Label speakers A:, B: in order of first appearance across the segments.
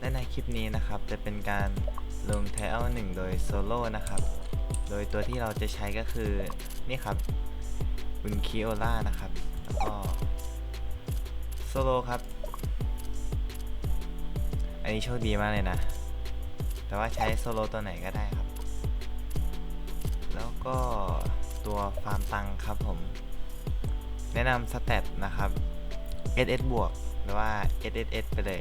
A: และในคลิปนี้นะครับจะเป็นการลง t ท l 1โดยโซโล่นะครับ โดยตัวที่เราจะใช้ก็คือ นี่ครับบุนคิโอล่านะครับ แล้วก็โซโล่ครับ อันนี้โชคดีมากเลยนะ แต่ว่าใช้โซโล่ตัวไหนก็ได้ครับ แล้วก็ตัวฟาร์มตังครับผม แนะนำสเตตนะครับ SS บวกหรือว่า SSS ไปเลย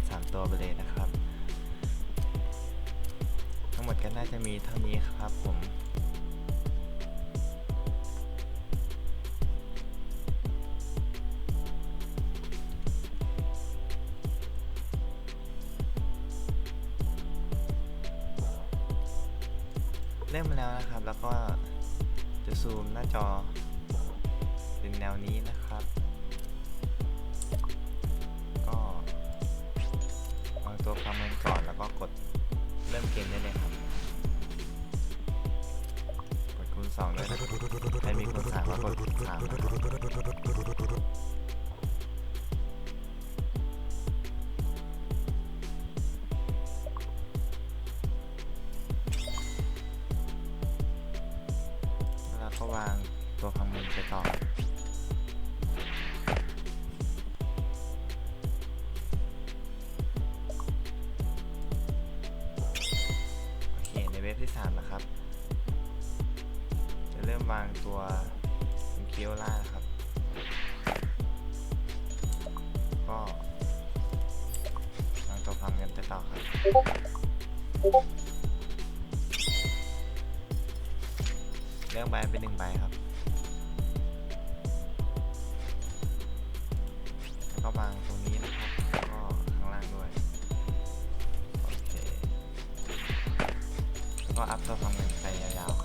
A: S 3ตัวไปเลยนะครับ ทั้งหมดก็น่าจะมีเท่านี้ครับผมเริ่มมาแล้วนะครับ แล้วก็จะซูมหน้าจอเป็นแนวนี้นะครับ วางตัวความเงินไปต่อโอเคในเว็บที่3นะครับ จะเริ่มวางตัวเคียวล่านะครับ ก็วางตัวความเงินไปต่อครับ บเป็นหนึ่งใบครับแล้วก็วางตรงนี้นะครับแล้วก็ข้างล่างด้วยโอเคแล้วก็อัพตัวความเงินไปยาว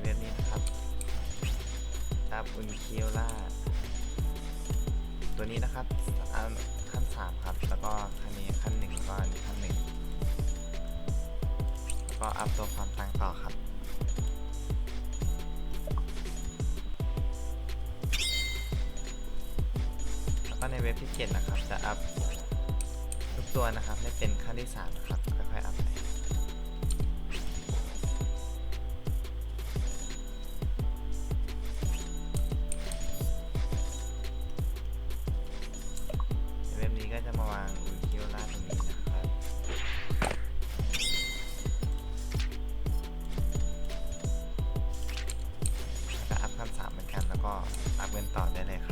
A: เว็บนี้นะครับดับอุนเคิโอล่าตัวนี้นะครับอันขั้น3ครับ แล้วก็คันนี้ขั้น1แล้วก็อันนี้ขั้น1แล้วก็อัพตัวความตังต่อครับ ในเว็บที่ 7 นะครับ จะอัพทุกตัวนะครับ ให้เป็นขั้นที่ 3 นะครับ ค่อยๆอัพไปในเว็บนี้ก็จะมาวางอุนคิโอล่าตรงนี้นะครับแล้วก็อัพขั้นสามเหมือนกัน แล้วก็อัพเงินต่อได้เลยครับ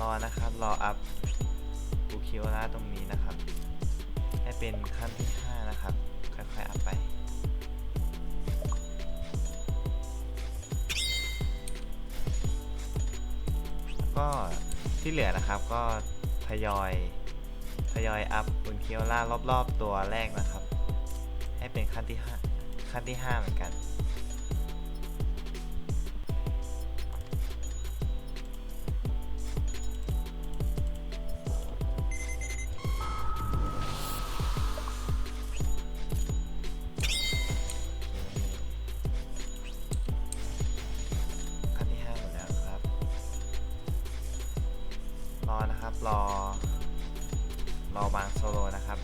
A: รอนะครับรออัพบูคิโอล่าตรงนี้นะครับ ให้เป็นขั้นที่ 5 นะครับ ค่อยๆอัพไปแล้วก็ที่เหลือนะครับก็ทยอยทยอยอัพบนเคียวล่ารอบๆตัวแรกนะครับ ให้เป็นขั้นที่ห้าขั้นที่ 5 เหมือนกัน รอนะครับ รอ รอบางโซโลนะครับ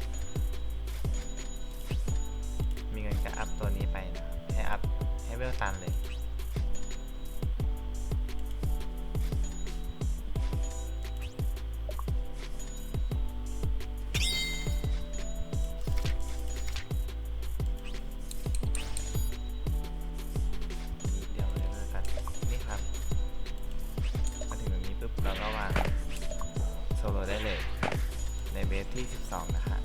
A: มีเงินก็อัพตัวนี้ไปนะครับ ให้อัพให้เวลตันเลย ที่12นะฮะ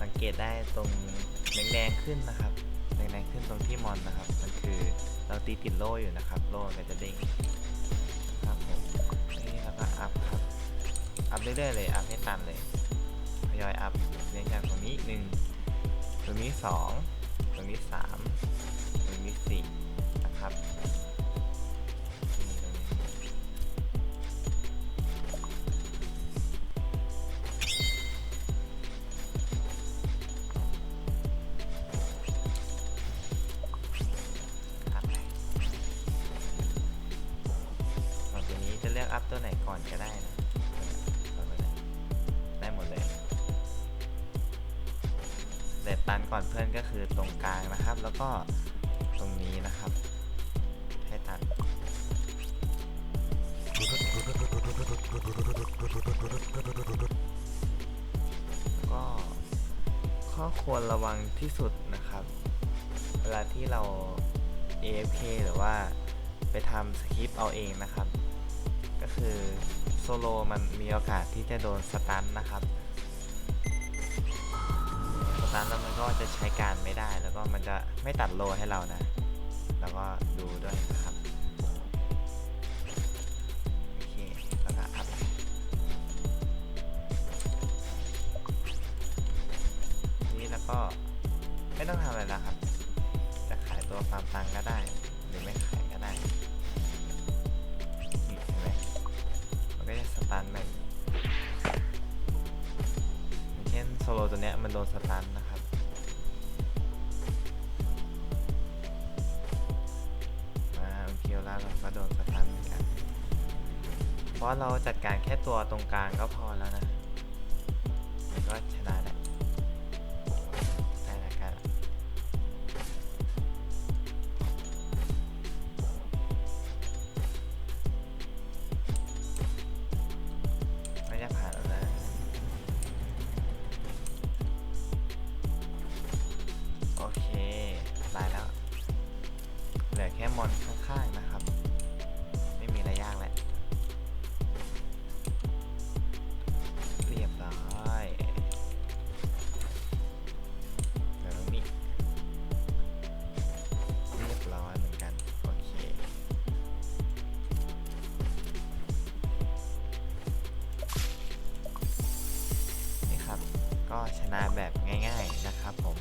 A: สังเกตได้ตรงแดงๆขึ้นนะครับแดงๆขึ้นตรงที่มอนนะครับ มันคือเราตีติดโล่อยู่นะครับ โล่ก็จะเด้งครับผมนี่แล้วก็อัพครับอัพเรื่อยๆเลยอัพให้ตันเลยทยอยอัพเรียงจากตรงนี้หนึ่งตรงนี้สองตรงนี้สาม ตัวไหนก่อนก็ได้นะไปเลยได้หมดเลยเด็ดตันก่อนเพื่อนก็คือตรงกลางนะครับ แล้วก็ตรงนี้นะครับ ให้ตันก็ข้อควรระวังที่สุดนะครับ เวลาที่เรา AFK หรือว่าไปทำสคริปต์เอาเองนะครับ ก็คือโซโลมันมีโอกาสที่จะโดนสตันนะครับสตันแล้วมันก็จะใช้การไม่ได้แล้วก็มันจะไม่ตัดโลให้เรานะ แล้วก็ดูด้วยนะครับโอเคแล้วก็อัพนี้แล้วก็ไม่ต้องทำอะไรแล้วครับ โดนสตันนะครับ มาอุคิวล่าเราก็โดนสตันเหมือนกัน เพราะเราจัดการแค่ตัวตรงกลางก็พอแล้วนะแล้วก็ชนะแหละได้ ชนะแบบง่าย ๆนะครับผม